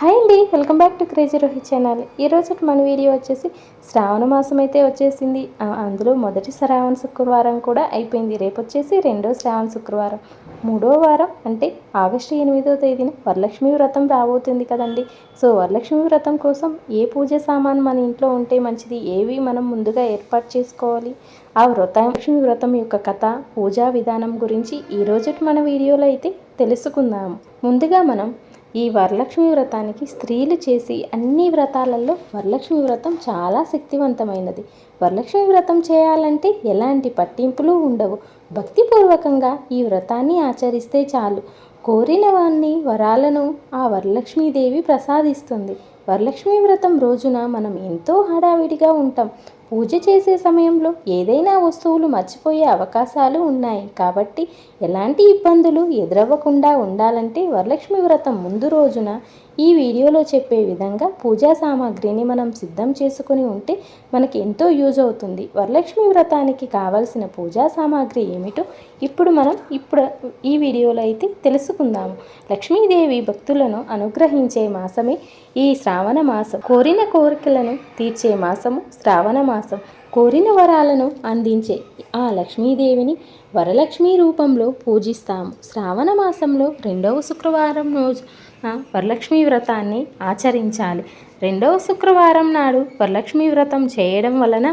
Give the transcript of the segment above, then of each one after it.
Hi అండి welcome back to crazy Rohit channel. ఈరోజు మన వీడియో వచ్చేసి శ్రావణ మాసం అయితే వచ్చేసింది. అందులో మొదటి శ్రావణ శుక్రవారం కూడా అయిపోయింది. రేపు వచ్చేసి రెండో శ్రావణ శుక్రవారం. మూడో వారం అంటే ఆగస్టు ఎనిమిదో తేదీన వరలక్ష్మి వ్రతం రాబోతుంది కదండి. సో వరలక్ష్మి వ్రతం కోసం ఏ పూజ సామాన్ మన ఇంట్లో ఉంటే మంచిది? ఏవి మనం ముందుగా ఏర్పాటు చేసుకోవాలి? ఆ వ్రత లక్ష్మి వ్రతం యొక్క కథ పూజా విధానం గురించి ఈ మన వీడియోలో అయితే తెలుసుకుందాము ముందుగా మనం ఈ వరలక్ష్మి వ్రతానికి స్త్రీలు చేసి అన్ని వ్రతాలలో వరలక్ష్మి వ్రతం చాలా శక్తివంతమైనది. వరలక్ష్మి వ్రతం చేయాలంటే ఎలాంటి పట్టింపులు ఉండవు. భక్తిపూర్వకంగా ఈ వ్రతాన్ని ఆచరిస్తే చాలు. కోరిన వాన్ని వరాలను ఆ వరలక్ష్మీదేవి ప్రసాదిస్తుంది. వరలక్ష్మి వ్రతం రోజున మనం ఎంతో హడావిడిగా ఉంటాం. పూజ చేసే సమయంలో ఏదైనా వస్తువులు మర్చిపోయే అవకాశాలు ఉన్నాయి. కాబట్టి ఎలాంటి ఇబ్బందులు ఎదురవ్వకుండా ఉండాలంటే వరలక్ష్మి వ్రతం ముందు రోజున ఈ వీడియోలో చెప్పే విధంగా పూజా సామాగ్రిని మనం సిద్ధం చేసుకుని ఉంటే మనకి ఎంతో యూజ్ అవుతుంది. వరలక్ష్మి వ్రతానికి కావలసిన పూజా సామాగ్రి ఏమిటో ఇప్పుడు మనం ఇప్పుడు ఈ వీడియోలో అయితే తెలుసుకుందాము. లక్ష్మీదేవి భక్తులను అనుగ్రహించే మాసమే ఈ శ్రావణ మాసం. కోరిన కోరికలను తీర్చే మాసము శ్రావణ మాసం. కోరిన వరాలను అందించే ఆ లక్ష్మీదేవిని వరలక్ష్మి రూపంలో పూజిస్తాము. శ్రావణ మాసంలో రెండవ శుక్రవారం రోజు వరలక్ష్మీ వరలక్ష్మి వ్రతాన్ని ఆచరించాలి. రెండవ శుక్రవారం నాడు వరలక్ష్మి వ్రతం చేయడం వలన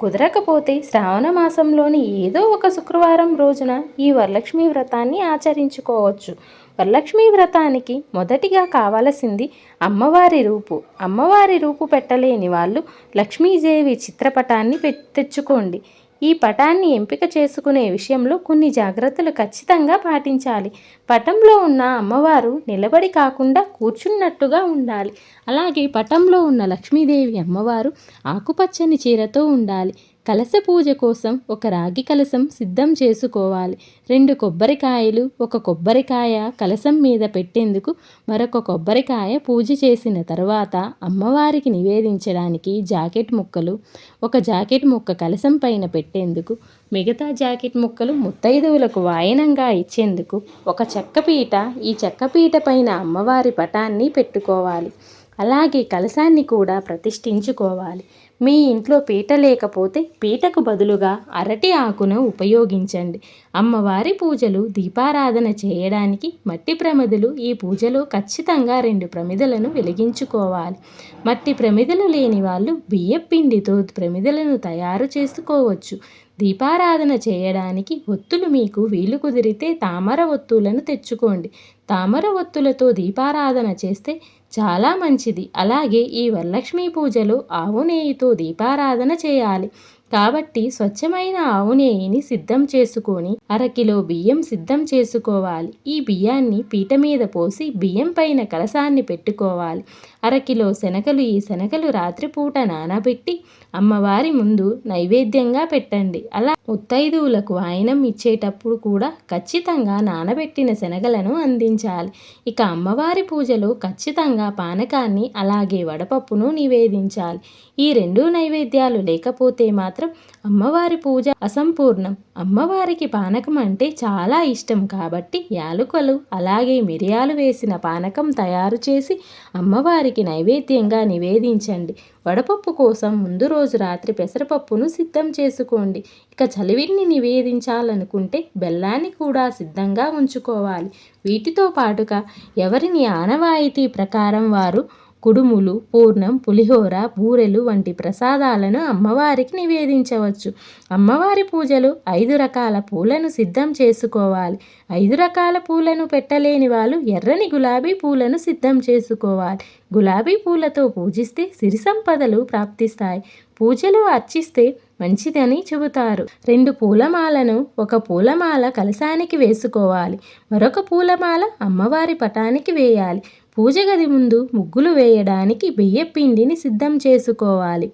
కుదరకపోతే శ్రావణ మాసంలోని ఏదో ఒక శుక్రవారం రోజున ఈ వరలక్ష్మి వ్రతాన్ని ఆచరించుకోవచ్చు. వరలక్ష్మి వ్రతానికి మొదటిగా కావలసింది అమ్మవారి రూపు. అమ్మవారి రూపు పెట్టలేని వాళ్ళు లక్ష్మీదేవి చిత్రపటాన్ని పె- తెచ్చుకోండి. ఈ పటాన్ని ఎంపిక చేసుకునే విషయంలో కొన్ని జాగ్రత్తలు ఖచ్చితంగా పాటించాలి. పటంలో ఉన్న అమ్మవారు నిలబడి కాకుండా కూర్చున్నట్టుగా ఉండాలి. అలాగే పటంలో ఉన్న లక్ష్మీదేవి అమ్మవారు ఆకుపచ్చని చీరతో ఉండాలి. కలశ పూజ కోసం ఒక రాగి కలసం సిద్ధం చేసుకోవాలి. రెండు కొబ్బరికాయలు ఒక కొబ్బరికాయ కలసం మీద పెట్టేందుకు మరొక కొబ్బరికాయ పూజ చేసిన తర్వాత అమ్మవారికి నివేదించడానికి జాకెట్ ముక్కలు ఒక జాకెట్ ముక్క కలశం పైన పెట్టేందుకు మిగతా జాకెట్ ముక్కలు ముత్తైదువులకు వాయనంగా ఇచ్చేందుకు ఒక చెక్కపీట ఈ చెక్కపీట పైన అమ్మవారి పటాన్ని పెట్టుకోవాలి. అలాగే కలశాన్ని కూడా ప్రతిష్ఠించుకోవాలి. మీ ఇంట్లో పీట లేకపోతే పీటకు బదులుగా అరటి ఆకును ఉపయోగించండి. అమ్మవారి పూజలు దీపారాధన చేయడానికి మట్టి ప్రమిదలు ఈ పూజలో ఖచ్చితంగా రెండు ప్రమిదలను వెలిగించుకోవాలి. మట్టి ప్రమిదలు లేని వాళ్ళు బియ్యపిండితో ప్రమిదలను తయారు చేసుకోవచ్చు. దీపారాధన చేయడానికి ఒత్తులు మీకు వీలు కుదిరితే తామర ఒత్తులను తెచ్చుకోండి. తామర ఒత్తులతో దీపారాధన చేస్తే చాలా మంచిది. అలాగే ఈ వరలక్ష్మి పూజలో ఆవు నెయ్యితో దీపారాధన చేయాలి. కాబట్టి స్వచ్ఛమైన ఆవు నెయ్యిని సిద్ధం చేసుకొని అరకిలో బియ్యం సిద్ధం చేసుకోవాలి. ఈ బియ్యాన్ని పీట మీద పోసి బియ్యం పైన కలసాన్ని పెట్టుకోవాలి. అరకిలో శనగలు ఈ శనగలు రాత్రిపూట నానబెట్టి అమ్మవారి ముందు నైవేద్యంగా పెట్టండి. అలా ముత్తైదువులకు వాయనం ఇచ్చేటప్పుడు కూడా ఖచ్చితంగా నానబెట్టిన శనగలను అందించాలి. ఇక అమ్మవారి పూజలో ఖచ్చితంగా పానకాన్ని అలాగే వడపప్పును నివేదించాలి. ఈ రెండు నైవేద్యాలు లేకపోతే మాత్రం అమ్మవారి పూజ అసంపూర్ణం. అమ్మవారికి పానకం అంటే చాలా ఇష్టం కాబట్టి యాలుకలు అలాగే మిరియాలు వేసిన పానకం తయారు చేసి అమ్మవారికి నైవేద్యంగా నివేదించండి. వడపప్పు కోసం ముందు రోజు రాత్రి పెసరపప్పును సిద్ధం చేసుకోండి. ఇక చలివిడిని నివేదించాలనుకుంటే బెల్లాన్ని కూడా సిద్ధంగా ఉంచుకోవాలి. వీటితో పాటుగా ఎవరిని ఆనవాయితీ ప్రకారం వారు కుడుములు పూర్ణం పులిహోర బూరెలు వంటి ప్రసాదాలను అమ్మవారికి నివేదించవచ్చు. అమ్మవారి పూజలు ఐదు రకాల పూలను సిద్ధం చేసుకోవాలి. ఐదు రకాల పూలను పెట్టలేని వాళ్ళు ఎర్రని గులాబీ పూలను సిద్ధం చేసుకోవాలి. గులాబీ పూలతో పూజిస్తే సిరి సంపదలు ప్రాప్తిస్తాయి. పూజలు అర్చిస్తే మంచిదని చెబుతారు. రెండు పూలమాలను ఒక పూలమాల కలశానికి వేసుకోవాలి. మరొక పూలమాల అమ్మవారి పటానికి వేయాలి. పూజ గది ముందు ముగ్గులు వేయడానికి బియ్యపిండిని సిద్ధం చేసుకోవాలి.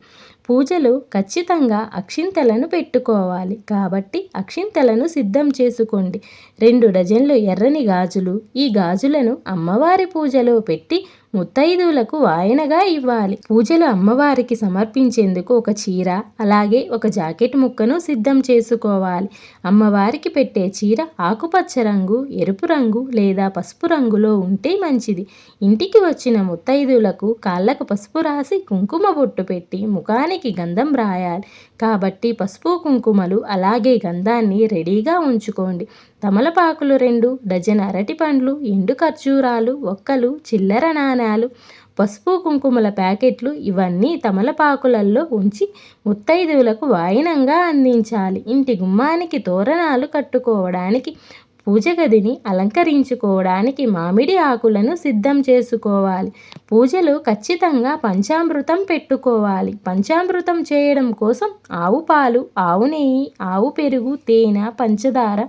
పూజలు ఖచ్చితంగా అక్షింతలను పెట్టుకోవాలి. కాబట్టి అక్షింతలను సిద్ధం చేసుకోండి. రెండు డజన్లు ఎర్రని గాజులు ఈ గాజులను అమ్మవారి పూజలో పెట్టి ముత్తైదువులకు వాయనగా ఇవ్వాలి. పూజలు అమ్మవారికి సమర్పించేందుకు ఒక చీర అలాగే ఒక జాకెట్ ముక్కను సిద్ధం చేసుకోవాలి. అమ్మవారికి పెట్టే చీర ఆకుపచ్చ రంగు ఎరుపు రంగు లేదా పసుపు రంగులో ఉంటే మంచిది. ఇంటికి వచ్చిన ముత్తైదువులకు కాళ్ళకు పసుపు రాసి కుంకుమ బొట్టు పెట్టి ముఖానికి గంధం రాయాలి. కాబట్టి పసుపు కుంకుమలు అలాగే గంధాన్ని రెడీగా ఉంచుకోండి. తమలపాకులు రెండు డజన్ అరటి పండ్లు ఎండు ఖర్జూరాలు ఒక్కలు చిల్లర నాణాలు పసుపు కుంకుమల ప్యాకెట్లు ఇవన్నీ తమలపాకులలో ఉంచి ముత్తైదువులకు వాయినంగా అందించాలి. ఇంటి గుమ్మానికి తోరణాలు కట్టుకోవడానికి పూజ గదిని అలంకరించుకోవడానికి మామిడి ఆకులను సిద్ధం చేసుకోవాలి. పూజలు ఖచ్చితంగా పంచామృతం పెట్టుకోవాలి. పంచామృతం చేయడం కోసం ఆవు పాలు ఆవు నెయ్యి ఆవు పెరుగు తేనె పంచదార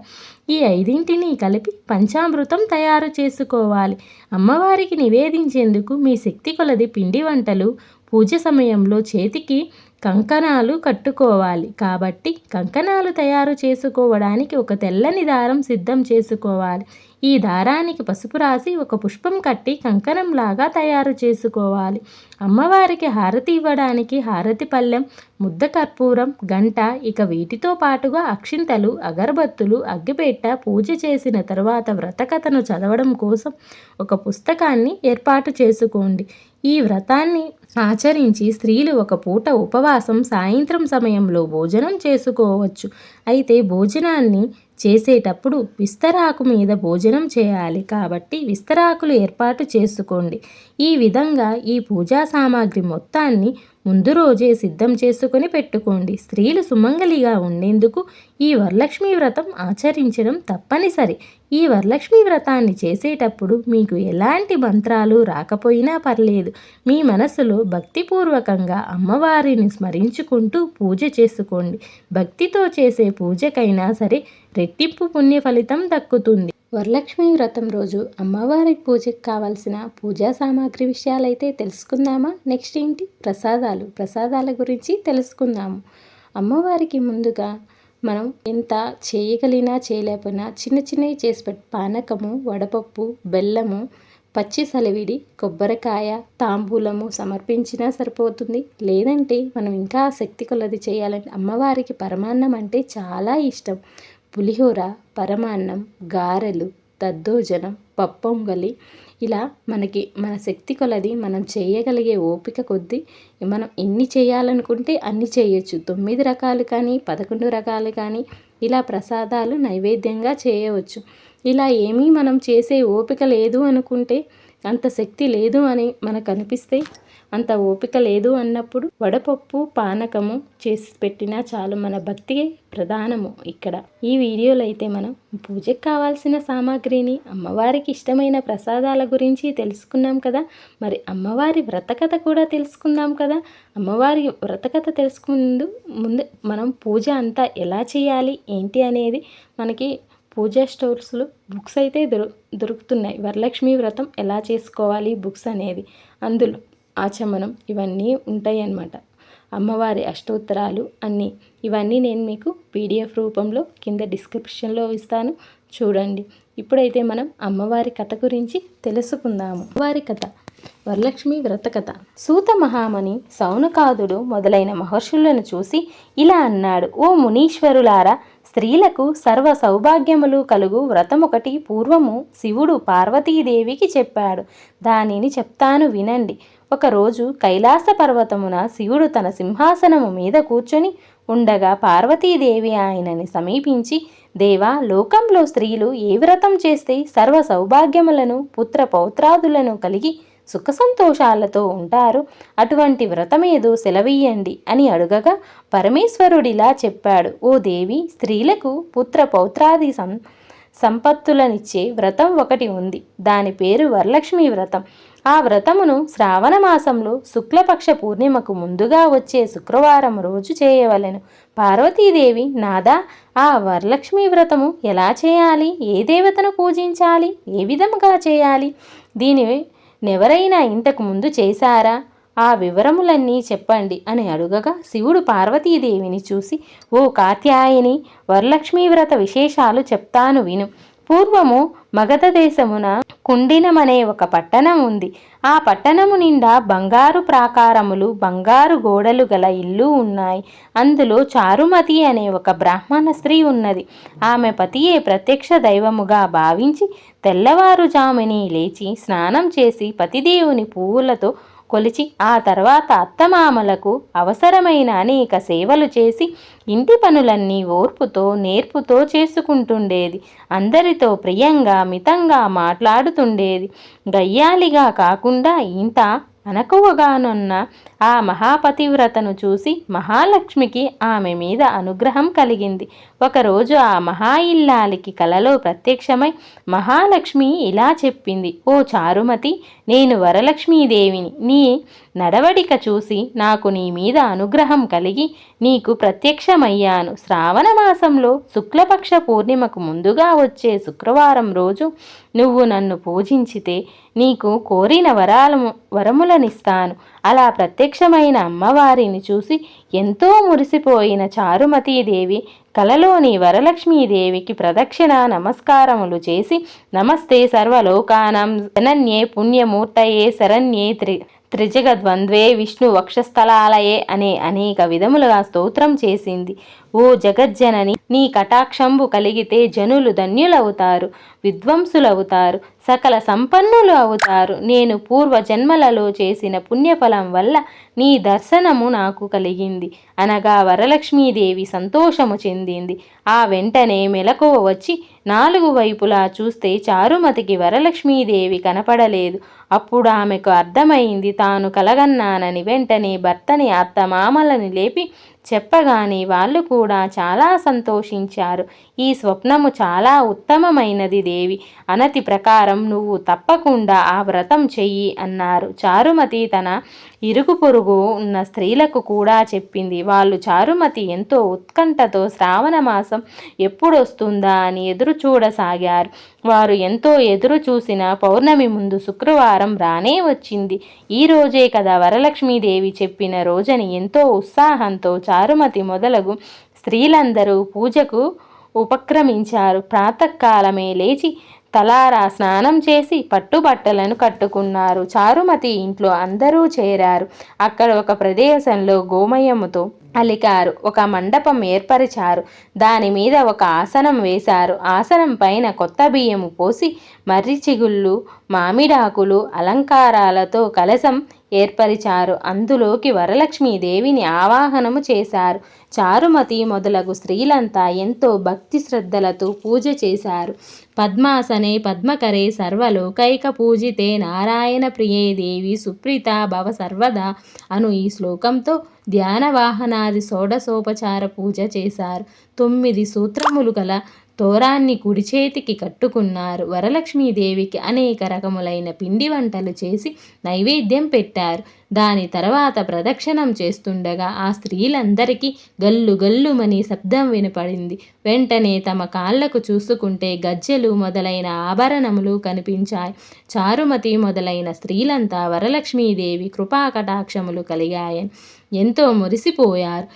ఈ ఐదింటిని కలిపి పంచామృతం తయారు చేసుకోవాలి. అమ్మవారికి నివేదించేందుకు మీ శక్తి కొలది పిండి వంటలు పూజ సమయంలో చేతికి కంకణాలు కట్టుకోవాలి. కాబట్టి కంకణాలు తయారు చేసుకోవడానికి ఒక తెల్లని దారం సిద్ధం చేసుకోవాలి. ఈ దారానికి పసుపు రాసి ఒక పుష్పం కట్టి కంకణంలాగా తయారు చేసుకోవాలి. అమ్మవారికి హారతి ఇవ్వడానికి హారతి పళ్ళెం ముద్ద కర్పూరం గంట ఇక వీటితో పాటుగా అక్షింతలు అగరబత్తులు అగ్గిపెట్ట పూజ చేసిన తరువాత వ్రతకథను చదవడం కోసం ఒక పుస్తకాన్ని ఏర్పాటు చేసుకోండి. ఈ వ్రతాన్ని ఆచరించి స్త్రీలు ఒక పూట ఉపవాసం సాయంత్రం సమయంలో భోజనం చేసుకోవచ్చు. అయితే భోజనాన్ని చేసేటప్పుడు విస్తరాకు మీద భోజనం చేయాలి. కాబట్టి విస్తరాకులు ఏర్పాటు చేసుకోండి. ఈ విధంగా ఈ పూజా సామాగ్రి మొత్తాన్ని ముందు రోజే సిద్ధం చేసుకుని పెట్టుకోండి. స్త్రీలు సుమంగలిగా ఉండేందుకు ఈ వరలక్ష్మి వ్రతం ఆచరించడం తప్పనిసరి. ఈ వరలక్ష్మి వ్రతాన్ని చేసేటప్పుడు మీకు ఎలాంటి మంత్రాలు రాకపోయినా పర్లేదు. మీ మనసులో భక్తిపూర్వకంగా అమ్మవారిని స్మరించుకుంటూ పూజ చేసుకోండి. భక్తితో చేసే పూజకైనా సరే రెట్టింపు పుణ్య ఫలితం దక్కుతుంది. వరలక్ష్మి వ్రతం రోజు అమ్మవారి పూజకు కావాల్సిన పూజా సామాగ్రి విషయాలైతే తెలుసుకుందామా? నెక్స్ట్ ఏంటి? ప్రసాదాలు. ప్రసాదాల గురించి తెలుసుకుందాము. అమ్మవారికి ముందుగా మనం ఎంత చేయగలిగినా చేయలేకపోయినా చిన్న చిన్నవి చేసి పెట్టి పానకము వడపప్పు బెల్లము పచ్చి సలివిడి కొబ్బరికాయ తాంబూలము సమర్పించినా సరిపోతుంది. లేదంటే మనం ఇంకా శక్తి కొలది చేయాలంటే అమ్మవారికి పరమాన్నం అంటే చాలా ఇష్టం. పులిహోర పరమాన్నం గారెలు దద్దోజనం పప్పొంగలి ఇలా మనకి మన శక్తి కొలది మనం చేయగలిగే ఓపిక కొద్దీ మనం ఎన్ని చేయాలనుకుంటే అన్ని చేయొచ్చు. తొమ్మిది రకాలు కానీ పదకొండు రకాలు కానీ ఇలా ప్రసాదాలు నైవేద్యంగా చేయవచ్చు. ఇలా ఏమీ మనం చేసే ఓపిక లేదు అనుకుంటే అంత శక్తి లేదు అని మనకు అనిపిస్తే అంత ఓపిక లేదు అన్నప్పుడు వడపప్పు పానకము చేసి పెట్టినా చాలు మన భక్తి ప్రధానము ఇక్కడ. ఈ వీడియోలో అయితే మనం పూజకు కావాల్సిన సామాగ్రిని అమ్మవారికి ఇష్టమైన ప్రసాదాల గురించి తెలుసుకున్నాం కదా. మరి అమ్మవారి వ్రతకథ కూడా తెలుసుకుందాం కదా. అమ్మవారి వ్రతకథ తెలుసుకుందు ముందు మనం పూజ అంతా ఎలా చేయాలి ఏంటి అనేది మనకి పూజా స్టోర్స్లో బుక్స్ అయితే దొరు దొరుకుతున్నాయి. వరలక్ష్మి వ్రతం ఎలా చేసుకోవాలి బుక్స్ అనేది అందులో. ఆచమనం ఇవన్నీ ఉంటాయి అన్నమాట అమ్మవారి అష్టోత్తరాలు అన్నీ. ఇవన్నీ నేను మీకు పీడిఎఫ్ రూపంలో కింద డిస్క్రిప్షన్లో ఇస్తాను. చూడండి. ఇప్పుడైతే మనం అమ్మవారి కథ గురించి తెలుసుకుందాము. అమ్మవారి కథ. వరలక్ష్మి వ్రత కథ. సూత మహామణి సౌనకాదుడు మొదలైన మహర్షులను చూసి ఇలా అన్నాడు. ఓ మునీశ్వరులారా స్త్రీలకు సర్వ సౌభాగ్యములు కలుగు వ్రతమొకటి పూర్వము శివుడు పార్వతీదేవికి చెప్పాడు. దానిని చెప్తాను వినండి. ఒకరోజు కైలాస పర్వతమున శివుడు తన సింహాసనము మీద కూర్చొని ఉండగా పార్వతీదేవి ఆయనని సమీపించి దేవా లోకంలో స్త్రీలు ఏ వ్రతం చేస్తే సర్వ సౌభాగ్యములను పుత్ర పౌత్రాదులను కలిగి సుఖ సంతోషాలతో ఉంటారు? అటువంటి వ్రతమేదో సెలవీయండి అని అడుగగా పరమేశ్వరుడిలా చెప్పాడు. ఓ దేవి స్త్రీలకు పుత్ర పౌత్రాది సం సంపత్తులనిచ్చే వ్రతం ఒకటి ఉంది. దాని పేరు వరలక్ష్మి వ్రతం. ఆ వ్రతమును శ్రావణ మాసంలో శుక్లపక్ష పూర్ణిమకు ముందుగా వచ్చే శుక్రవారం రోజు చేయవలెను. పార్వతీదేవి నాదా ఆ వరలక్ష్మి వ్రతము ఎలా చేయాలి? ఏ దేవతను పూజించాలి? ఏ విధముగా చేయాలి? దీని నెవరైనా ఇంతకు ముందు చేశారా? ఆ వివరములన్నీ చెప్పండి అని అడుగగా శివుడు పార్వతీదేవిని చూసి ఓ కాత్యాయని వరలక్ష్మీ వ్రత విశేషాలు చెప్తాను విను. పూర్వము మగధ దేశమున కుండినమనే ఒక పట్టణం ఉంది. ఆ పట్టణము నిండా బంగారు ప్రాకారములు బంగారు గోడలు గల ఇల్లు ఉన్నాయి. అందులో చారుమతి అనే ఒక బ్రాహ్మణ స్త్రీ ఉన్నది. ఆమె పతియే ప్రత్యక్ష దైవముగా భావించి తెల్లవారుజాముని లేచి స్నానం చేసి పతిదేవుని పువ్వులతో కొలిచి ఆ తర్వాత అత్తమామలకు అవసరమైన అనేక సేవలు చేసి ఇంటి పనులన్నీ ఓర్పుతో నేర్పుతో చేసుకుంటుండేది. అందరితో ప్రియంగా మితంగా మాట్లాడుతుండేది. గయ్యాలిగా కాకుండా ఇంత అనకువగానున్న ఆ మహాపతివ్రతను చూసి మహాలక్ష్మికి ఆమె మీద అనుగ్రహం కలిగింది. ఒకరోజు ఆ మహా ఇల్లాలికి కలలో ప్రత్యక్షమై మహాలక్ష్మి ఇలా చెప్పింది ఓ చారుమతి నేను వరలక్ష్మీదేవిని. నీ నడవడిక చూసి నాకు నీ మీద అనుగ్రహం కలిగి నీకు ప్రత్యక్షమయ్యాను. శ్రావణ మాసంలో శుక్లపక్ష పూర్ణిమకు ముందుగా వచ్చే శుక్రవారం రోజు నువ్వు నన్ను పూజించితే నీకు కోరిన వరాల వరములనిస్తాను. అలా ప్రత్యక్షమైన అమ్మవారిని చూసి ఎంతో మురిసిపోయిన చారుమతీదేవి కలలోని వరలక్ష్మీదేవికి ప్రదక్షిణ నమస్కారములు చేసి నమస్తే సర్వలోకానం జనన్యే పుణ్యమూర్తయే శరణ్యే త్రి త్రిజగద్వంద్వే విష్ణు వక్షస్థలాలయే అనే అనేక విధములుగా స్తోత్రం చేసింది. ఓ జగజ్జనని నీ కటాక్షంబు కలిగితే జనులు ధన్యులవుతారు విద్వంసులవుతారు సకల సంపన్నులు అవుతారు. నేను పూర్వ జన్మలలో చేసిన పుణ్యఫలం వల్ల నీ దర్శనము నాకు కలిగింది. అనగా వరలక్ష్మీదేవి సంతోషము చెందింది. ఆ వెంటనే మెలకువ వచ్చి నాలుగు వైపులా చూస్తే చారుమతికి వరలక్ష్మీదేవి కనపడలేదు. అప్పుడు ఆమెకు అర్థమైంది తాను కలగన్నానని వెంటనే భర్తని అత్తమామలని లేపి చెప్పగానే వాళ్ళు కూడా చాలా సంతోషించారు. ఈ స్వప్నము చాలా ఉత్తమమైనది దేవి. అనతి ప్రకారం నువ్వు తప్పకుండా ఆ వ్రతం చెయ్యి అన్నారు. చారుమతి తన ఇరుగు పొరుగు ఉన్న స్త్రీలకు కూడా చెప్పింది. వాళ్ళు చారుమతి ఎంతో ఉత్కంఠతో శ్రావణ మాసం ఎప్పుడొస్తుందా అని ఎదురు చూడసాగారు. వారు ఎంతో ఎదురు చూసిన పౌర్ణమి ముందు శుక్రవారం రానే వచ్చింది. ఈ రోజే కదా వరలక్ష్మీదేవి చెప్పిన రోజని ఎంతో ఉత్సాహంతో చారుమతి మొదలగు స్త్రీలందరూ పూజకు ఉపక్రమించారు. ప్రాతకాలమే లేచి తలారా స్నానం చేసి పట్టుబట్టలను కట్టుకున్నారు. చారుమతి ఇంట్లో అందరూ చేరారు. అక్కడ ఒక ప్రదేశంలో గోమయముతో అలికారు. ఒక మండపం ఏర్పరిచారు. దాని మీద ఒక ఆసనం వేశారు. ఆసనం పైన కొత్త బియ్యము పోసి మర్రి చిగుళ్ళు మామిడాకులు అలంకారాలతో కలసం ఏర్పరిచారు. అందులోకి వరలక్ష్మీదేవిని ఆవాహనము చేశారు. చారుమతి మొదలగు స్త్రీలంతా ఎంతో భక్తి శ్రద్ధలతో పూజ చేశారు. పద్మాసనే పద్మకరే సర్వలోకైక పూజితే నారాయణ ప్రియే దేవి సుప్రీత భవ సర్వదా అను ఈ శ్లోకంతో ధ్యాన వాహనాది షోడశోపచార పూజ చేశారు. తొమ్మిది సూత్రములు గల తోరాన్ని కుడి చేతికి కట్టుకున్నారు. వరలక్ష్మీదేవికి అనేక రకములైన పిండి వంటలు చేసి నైవేద్యం పెట్టారు. దాని తర్వాత ప్రదక్షిణం చేస్తుండగా ఆ స్త్రీలందరికీ గల్లు గల్లుమని శబ్దం వినపడింది. వెంటనే తమ కాళ్ళకు చూసుకుంటే గజ్జెలు మొదలైన ఆభరణములు కనిపించాయి. చారుమతి మొదలైన స్త్రీలంతా వరలక్ష్మీదేవి కృపాకటాక్షములు కలిగాయని ఎంతో మురిసిపోయారు.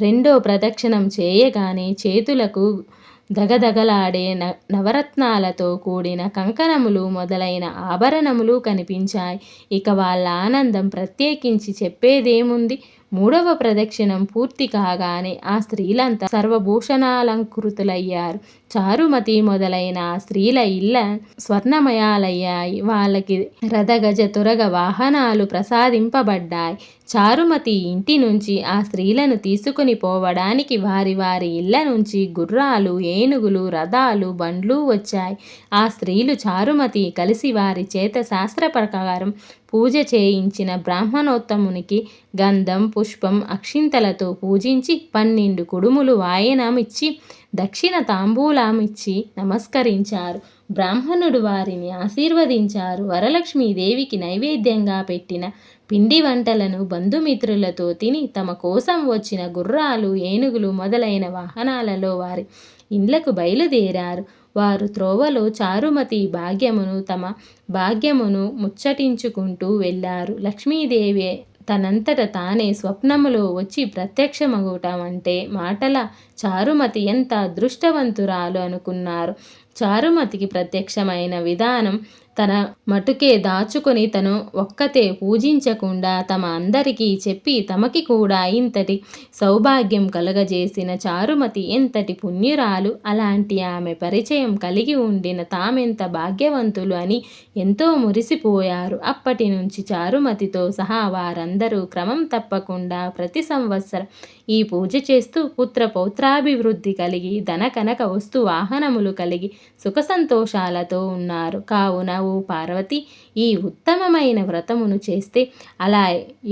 రెండో ప్రదక్షిణం చేయగానే చేతులకు దగదగలాడే న నవరత్నాలతో కూడిన కంకణములు మొదలైన ఆభరణములు కనిపించాయి. ఇక వాళ్ళ ఆనందం ప్రత్యేకించి చెప్పేదేముంది? మూడవ ప్రదక్షిణం పూర్తి కాగానే ఆ స్త్రీలంతా సర్వభూషణాలంకృతులయ్యారు. చారుమతి మొదలైన స్త్రీల ఇళ్ళ స్వర్ణమయాలయ్యాయి. వాళ్ళకి రథగజ తురగ వాహనాలు ప్రసాదింపబడ్డాయి. చారుమతి ఇంటి నుంచి ఆ స్త్రీలను తీసుకుని పోవడానికి వారి వారి ఇళ్ళ నుంచి గుర్రాలు ఏనుగులు రథాలు బండ్లు వచ్చాయి. ఆ స్త్రీలు చారుమతి కలిసి వారి చేత శాస్త్ర ప్రకారం పూజ చేయించిన బ్రాహ్మణోత్తమునికి గంధం పుష్పం అక్షింతలతో పూజించి పన్నెండు కుడుములు వాయనమిచ్చి దక్షిణ తాంబూలామిచ్చి నమస్కరించారు. బ్రాహ్మణుడు వారిని ఆశీర్వదించారు. వరలక్ష్మీదేవికి నైవేద్యంగా పెట్టిన పిండి వంటలను బంధుమిత్రులతో తిని తమ కోసం వచ్చిన గుర్రాలు ఏనుగులు మొదలైన వాహనాలలో వారి ఇండ్లకు బయలుదేరారు. వారు త్రోవలో చారుమతి భాగ్యమును తమ భాగ్యమును ముచ్చటించుకుంటూ వెళ్ళారు. లక్ష్మీదేవి తనంతట తానే స్వప్నములో వచ్చి ప్రత్యక్షమగుటం అంటే మాటల చారుమతి ఎంత అదృష్టవంతురాలు అనుకున్నారు. చారుమతికి ప్రత్యక్షమైన విధానం తన మటుకే దాచుకొని తను ఒక్కతే పూజించకుండా తమ అందరికీ చెప్పి తమకి కూడా ఇంతటి సౌభాగ్యం కలగజేసిన చారుమతి ఎంతటి పుణ్యురాలు. అలాంటి ఆమె పరిచయం కలిగి ఉండిన తామెంత భాగ్యవంతులు అని ఎంతో మురిసిపోయారు. అప్పటి నుంచి చారుమతితో సహా వారందరూ క్రమం తప్పకుండా ప్రతి సంవత్సరం ఈ పూజ చేస్తూ పుత్ర పౌత్రాభివృద్ధి కలిగి ధన కనక వస్తు వాహనములు కలిగి సుఖ సంతోషాలతో ఉన్నారు. కావున ఓ పార్వతి ఈ ఉత్తమమైన వ్రతమును చేస్తే అలా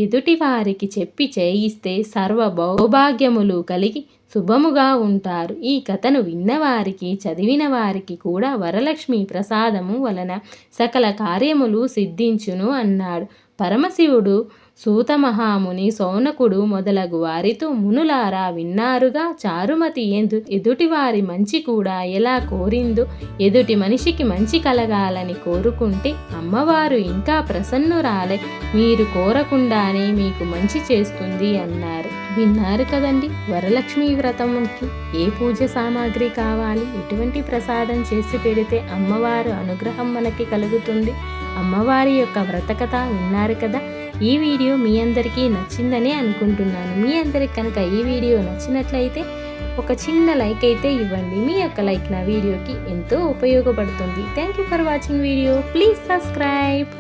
ఎదుటి వారికి చెప్పి చేయిస్తే సర్వ భౌభాగ్యములు కలిగి శుభముగా ఉంటారు. ఈ కథను విన్నవారికి చదివిన వారికి కూడా వరలక్ష్మి ప్రసాదము వలన సకల కార్యములు సిద్ధించును అన్నాడు. పరమశివుడు సూతమహాముని సౌనకుడు మొదలగు వారితో మునులారా విన్నారుగా చారుమతి ఎందు ఎదుటివారి మంచి కూడా ఎలా కోరిందో? ఎదుటి మనిషికి మంచి కలగాలని కోరుకుంటే అమ్మవారు ఇంకా ప్రసన్నురాలే. మీరు కోరకుండానే మీకు మంచి చేస్తుంది అన్నారు. విన్నారు కదండి వరలక్ష్మి వ్రతంకి ఏ పూజ సామాగ్రి కావాలి? ఎటువంటి ప్రసాదం చేసి పెడితే అమ్మవారు అనుగ్రహం మనకి కలుగుతుంది? అమ్మవారి యొక్క వ్రతకథ విన్నారు కదా? ఈ వీడియో మీ అందరికీ నచ్చిందని అనుకుంటున్నాను. మీ అందరికి కనుక ఈ వీడియో నచ్చినట్లయితే ఒక చిన్న లైక్ అయితే ఇవ్వండి. మీ యొక్క లైక్ నా వీడియోకి ఎంతో ఉపయోగపడుతుంది. Thank you for watching video please subscribe